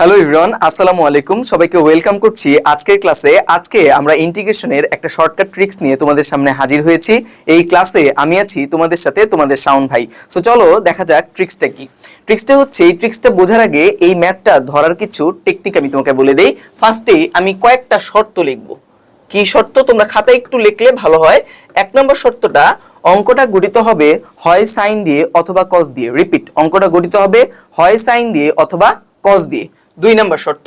Hello everyone আসসালামু আলাইকুম সবাইকে ওয়েলকাম করছি আজকের ক্লাসে আজকে আমরা ইন্টিগ্রেশনের একটা শর্টকাট ট্রিক্স নিয়ে তোমাদের সামনে হাজির হয়েছি। এই ক্লাসে আমি আছি তোমাদের সাথে তোমাদের শাওন ভাই। সো চলো দেখা যাক ট্রিক্সটা কি। ট্রিক্সটা হচ্ছে, এই ট্রিক্সটা বোঝার আগে এই ম্যাথটা ধরার কিছু টেকনিক আমি তোমাকে বলে দেই। ফার্স্টে আমি কয়েকটা শর্ত লিখব। কি শর্ত? তোমরা খাতায় একটু লিখলে ভালো হয়। এক নম্বর শর্তটা, অঙ্কটা গঠিত হবে হয় সাইন দিয়ে অথবা কস দিয়ে। রিপিট অঙ্কটা গঠিত হবে হয় সাইন দিয়ে অথবা কস দিয়ে। দুই নম্বর শর্ত,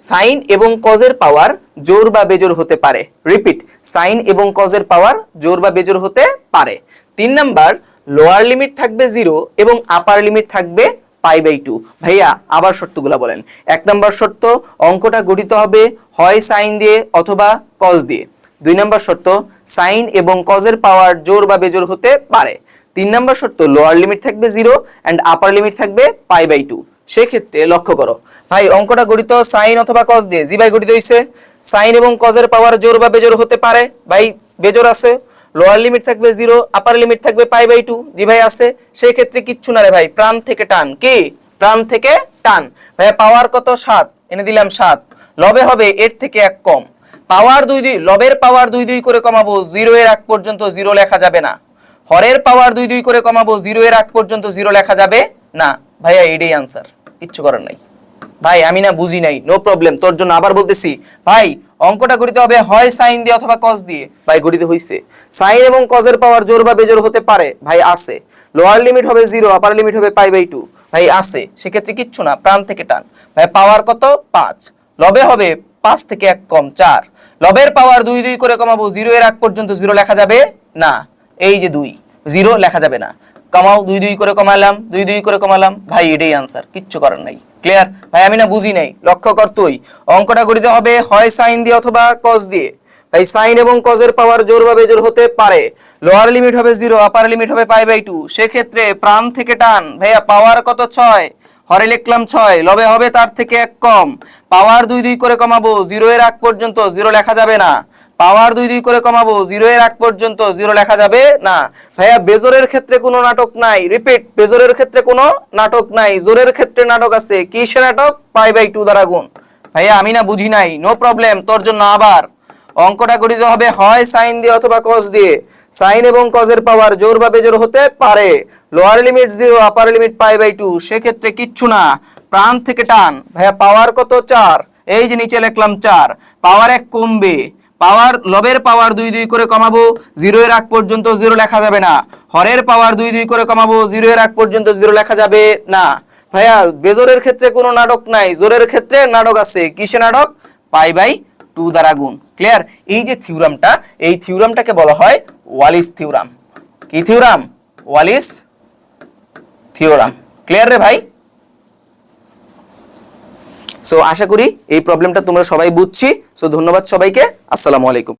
সাইন এবং কজের পাওয়ার জোর বা বেজোর হতে পারে। রিপিট, সাইন এবং কজের পাওয়ার জোর বা বেজোর হতে পারে। তিন নাম্বার, লোয়ার লিমিট থাকবে জিরো এবং আপার লিমিট থাকবে পাই বাই টু। ভাইয়া, আবার শর্তগুলো বলেন। এক নম্বর শর্ত, অঙ্কটা গঠিত হবে হয় সাইন দিয়ে অথবা কজ দিয়ে। দুই নম্বর শর্ত, সাইন এবং কজের পাওয়ার জোর বা বেজোর হতে পারে। তিন নম্বর শর্ত, লোয়ার লিমিট থাকবে জিরো অ্যান্ড আপার লিমিট থাকবে পাই বাই টু। সেক্ষেত্রে লক্ষ্য করো, ভাই, অঙ্কটা গঠিত সাইন অথবা কজ দিয়ে, জি ভাই গঠিত হয়েছে সাইন এবং কজের পাওয়ার জোর বা বেজোর হতে পারে, ভাই, বেজোর আছে। লোয়ার লিমিট থাকবে জিরো আপার লিমিট থাকবে পাই বাই টু জি ভাই আছে। সেই ক্ষেত্রে কিচ্ছু না রে ভাই, প্রাণ থেকে টান। কি? প্রাণ থেকে টান। ভাই পাওয়ার কত? সাত। এনে দিলাম সাত। লবে হবে এর থেকে এক কম। পাওয়ার দুই দুই, লবের পাওয়ার দুই দুই করে কমাবো জিরো এর আগ পর্যন্ত জিরো লেখা যাবে না। হরের পাওয়ার দুই দুই করে কমাবো জিরো এর আগ পর্যন্ত জিরো লেখা যাবে না। ভাইয়া, এটাই আনসার কিচ্ছু করার নাই। ভাই, আমি না বুঝি নাই নো প্রবলেম তোর জন্য আবার বলতেছি, ভাই, অঙ্কটা গড়িতে হবে হয় সাইন দিয়ে অথবা কস দিয়ে। ভাই, গড়িতে হইছে। সাইন এবং কজের পাওয়ার জোর বা বেজোর হতে পারে, ভাই, আছে। লোয়ার লিমিট হবে জিরো আপার লিমিট হবে পাই বাই টু ভাই, আছে, সেক্ষেত্রে কিচ্ছু না, প্রাণ থেকে টান। ভাই পাওয়ার কত? পাঁচ। লবে হবে পাঁচ থেকে এক কম চার। লবের পাওয়ার দুই দুই করে কমাবো জিরো এর আগ পর্যন্ত জিরো লেখা যাবে না। এই যে দুই জিরো লেখা যাবে না। কমাও, দুই দুই করে কমালাম, দুই দুই করে কমালাম। ভাই, এটাই আনসার কিচ্ছু করার নাই। ক্লিয়ার ভাই, আমি না বুঝি নাই। লক্ষ্য কর তুই। অঙ্কটা গড়িতে হবে হয় সাইন দিয়ে অথবা কস দিয়ে। ভাই সাইন এবং কজের পাওয়ার জোর বা বেজোর হতে পারে। লোয়ার লিমিট হবে জিরো আপার লিমিট হবে পাই বাই টু সেক্ষেত্রে প্রাণ থেকে টান। ভাইয়া পাওয়ার কত? ছয়। হরে লিখলাম ছয়, লবে হবে তার থেকে এক কম। পাওয়ার দুই দুই করে কমাবো জিরো এর আগ পর্যন্ত জিরো লেখা যাবে না। পাওয়ার দুই দুই করে কমাবো জিরো এর আগ পর্যন্ত জিরো লেখা যাবে না। ভাইয়া, বেজোরের ক্ষেত্রে কোনো নাটক নাই। রিপিট, বেজোরের ক্ষেত্রে কোনো নাটক নাই। জোরের ক্ষেত্রে নাটক আছে। কিসে নাটক? পাই বাই টু দ্বারা গুণ। ভাইয়া, আমি না বুঝি নাই। নো প্রবলেম, তোর জন্য আবার। অঙ্কটা গঠিত হবে হয় সাইন দিয়ে অথবা কস দিয়ে। সাইন এবং কজের পাওয়ার জোর বা বেজোর হতে পারে। Lower limit zero upper limit pi by two সেক্ষেত্রে কিচ্ছু না। প্রাণ থেকে টান। ভাইয়া পাওয়ার কত? চার। এই যে নিচে লিখলাম চার। পাওয়ার এক কমবে। পাওয়ার লবের পাওয়ার দুই দুই করে কমাবো জিরো এর আগ পর্যন্ত জিরো লেখা যাবে না। হরের পাওয়ার দুই দুই করে কমাবো জিরো এর আগ পর্যন্ত জিরো লেখা যাবে না। ভাইয়া, বেজোরের ক্ষেত্রে কোনো নাটক নাই। জোরের ক্ষেত্রে নাটক আছে। কিসে নাটক? পাই বাই টু দ্বারা গুণ। ক্লিয়ার এই যে থিওরামটা এই থিওরামটাকে বলা হয় ওয়ালিস থিওরাম কি থিওরাম ওয়ালিস থিওরাম ক্লিয়ার রে ভাই? সো আশা করি এই প্রবলেমটা তোমরা সবাই বুঝছি। সো ধন্যবাদ সবাইকে। আসসালামু আলাইকুম।